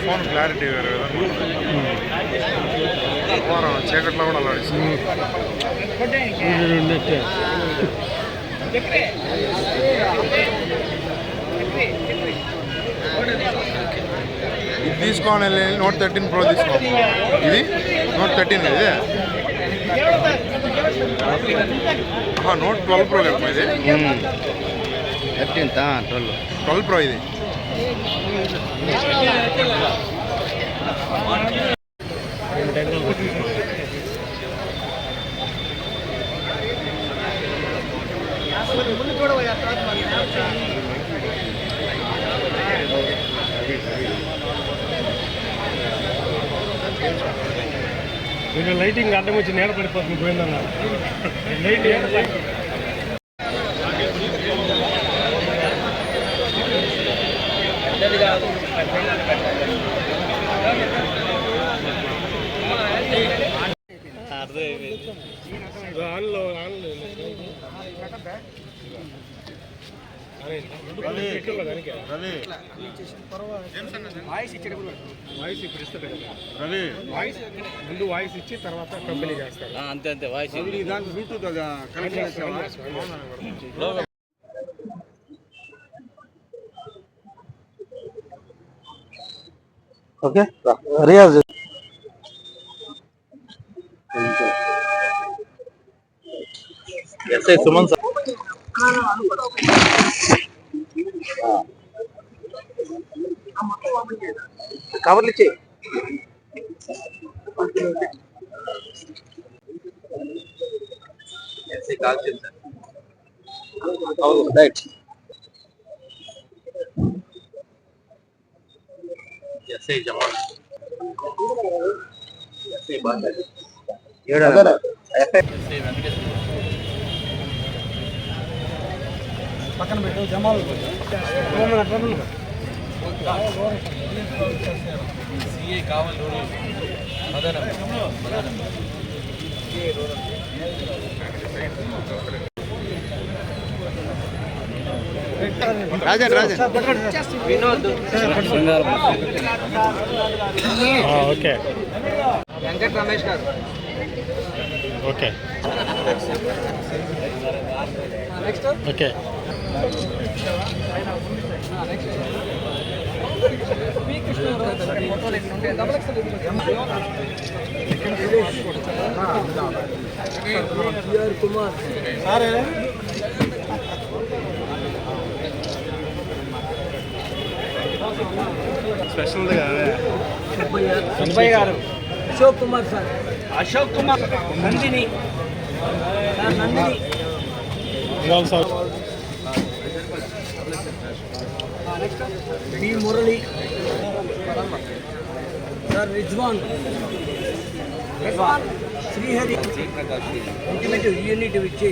ఆ, phone clarity వేరే విధంగా ఉంటుంది. వారం చీకట్లో కూడా అలా ఇది తీసుకోని వెళ్ళి నోట్ థర్టీన్ ప్రో తీసుకో ఇది నోట్ థర్టీన్ ఇది ఆహా, నోట్ ట్వెల్వ్ ప్రో కదా ఇది థర్టీన్త్ ట్వెల్వ్ ట్వెల్వ్ ప్రో ఇది మీరు లైటింగ్ అడ్డం వచ్చి నేల పడిపోతుంది పోయిందన్న లైట్ ఆన్లో ముందు వాయిస్ ఇచ్చి తర్వాత కంపెనీ చేస్తారు అంతే అంతే వాయిస్ దాంట్లో Bluetooth okay Riyaz SI Suman sir కవర్లు ఇచ్చి ఎస్ఐ కాల్ చేయండి సార్ అవును రైట్ ఎస్ఐ జవాన్ ఎస్ఐ బాగా ఏడు ఎస్ఐ పక్కన పెట్టు జమాలు రాజన్ రాజన్ ఓకే. వెంకట రమేష్ గారు. ఓకే. ఓకే. కుమార్ స్పెషల్గా సుబ్బయ్య గారు. అశోక్ కుమార్ సార్. అశోక్ కుమార్ నందిని సార్ నందిని ఇవాళ sir next B Murali sir Rizwan Rizwan Srihari intimate unit ఇచ్చి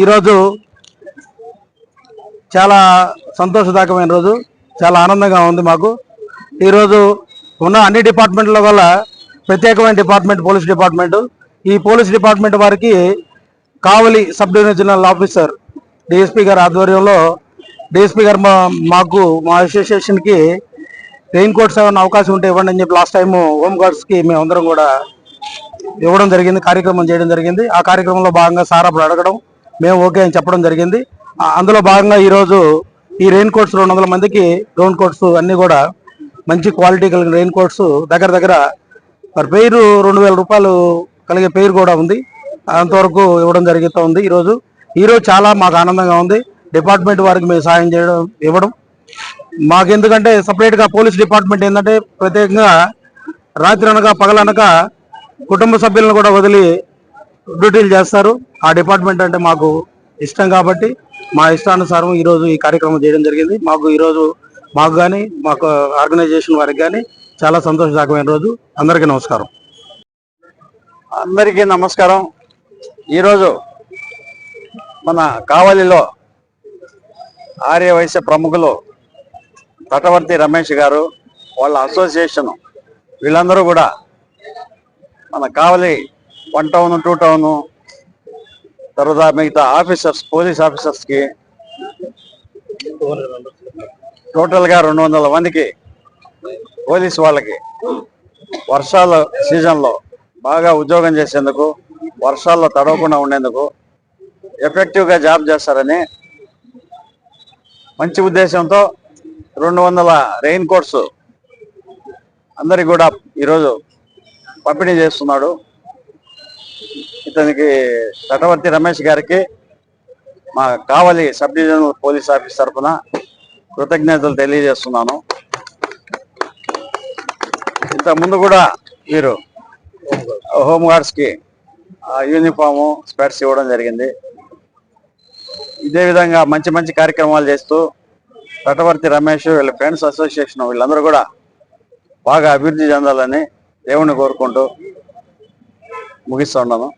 ఈరోజు చాలా సంతోషదాయకమైన రోజు చాలా ఆనందంగా ఉంది మాకు. ఈరోజు ఉన్న అన్ని డిపార్ట్మెంట్ల వల్ల ప్రత్యేకమైన డిపార్ట్మెంట్ పోలీస్ డిపార్ట్మెంట్. ఈ పోలీస్ డిపార్ట్మెంట్ వారికి Kavali sub divisional officer DSP గారి ఆధ్వర్యంలో డిఎస్పీ గారు మా మాకు మా అసోసియేషన్కి రెయిన్ కోట్స్ ఏమైనా అవకాశం ఉంటే ఇవ్వండి అని చెప్పి లాస్ట్ టైం హోమ్ గార్డ్స్కి మేమందరం కూడా ఇవ్వడం జరిగింది కార్యక్రమం చేయడం జరిగింది. ఆ కార్యక్రమంలో భాగంగా సార్ అప్పుడు అడగడం మేము ఓకే అని చెప్పడం జరిగింది. అందులో భాగంగా ఈరోజు ఈ రెయిన్ కోట్స్ రెండు వందల మందికి గ్రౌండ్ కోట్స్ అన్నీ కూడా మంచి క్వాలిటీ కలిగిన రెయిన్ కోట్స్ దగ్గర దగ్గర మరి పేరు రెండు వేల రూపాయలు కలిగే పేరు కూడా ఉంది. అంతవరకు ఇవ్వడం జరుగుతూ ఉంది ఈరోజు. ఈరోజు చాలా మాకు ఆనందంగా ఉంది. డిపార్ట్మెంట్ వారికి మేము సాయం చేయడం ఇవ్వడం. మాకు ఎందుకంటే సపరేట్గా పోలీస్ డిపార్ట్మెంట్ ఏంటంటే ప్రత్యేకంగా రాత్రి అనగా పగలనక కుటుంబ సభ్యులను కూడా వదిలి డ్యూటీలు చేస్తారు. ఆ డిపార్ట్మెంట్ అంటే మాకు ఇష్టం కాబట్టి మా ఇష్టానుసారం ఈరోజు ఈ కార్యక్రమం చేయడం జరిగింది. మాకు ఈరోజు మాకు కానీ మాకు ఆర్గనైజేషన్ వారికి కానీ చాలా సంతోషదాయకమైన రోజు. అందరికీ నమస్కారం. అందరికీ నమస్కారం. ఈరోజు మన కావలిలో ఆర్య వైశ్య ప్రముఖులు తటవర్తి రమేష్ గారు వాళ్ళ అసోసియేషన్ వీళ్ళందరూ కూడా మన Kavali one town two town తర్వాత మిగతా ఆఫీసర్స్ పోలీస్ ఆఫీసర్స్కి టోటల్గా రెండు వందల మందికి పోలీస్ వాళ్ళకి వర్షాల సీజన్లో బాగా ఉద్యోగం చేసేందుకు వర్షాల్లో తడవకుండా ఉండేందుకు ఎఫెక్టివ్గా జాబ్ చేస్తారని మంచి ఉద్దేశంతో రెండు వందల రెయిన్ కోట్స్ అందరికి కూడా ఈరోజు పంపిణీ చేస్తున్నాడు. ఇతనికి తటవర్తి రమేష్ గారికి మా Kavali sub divisional police office తరఫున కృతజ్ఞతలు తెలియజేస్తున్నాను. ఇంత ముందు కూడా వీరు హోంగార్డ్స్కి యూనిఫాము స్పెట్స్ ఇవ్వడం జరిగింది. ఇదే విధంగా మంచి మంచి కార్యక్రమాలు చేస్తూ తటవర్తి రమేష్ వీళ్ళ ఫ్రెండ్స్ అసోసియేషన్ వీళ్ళందరూ కూడా బాగా అభివృద్ధి చెందాలని దేవుణ్ణి కోరుకుంటూ ముగిస్తున్నాను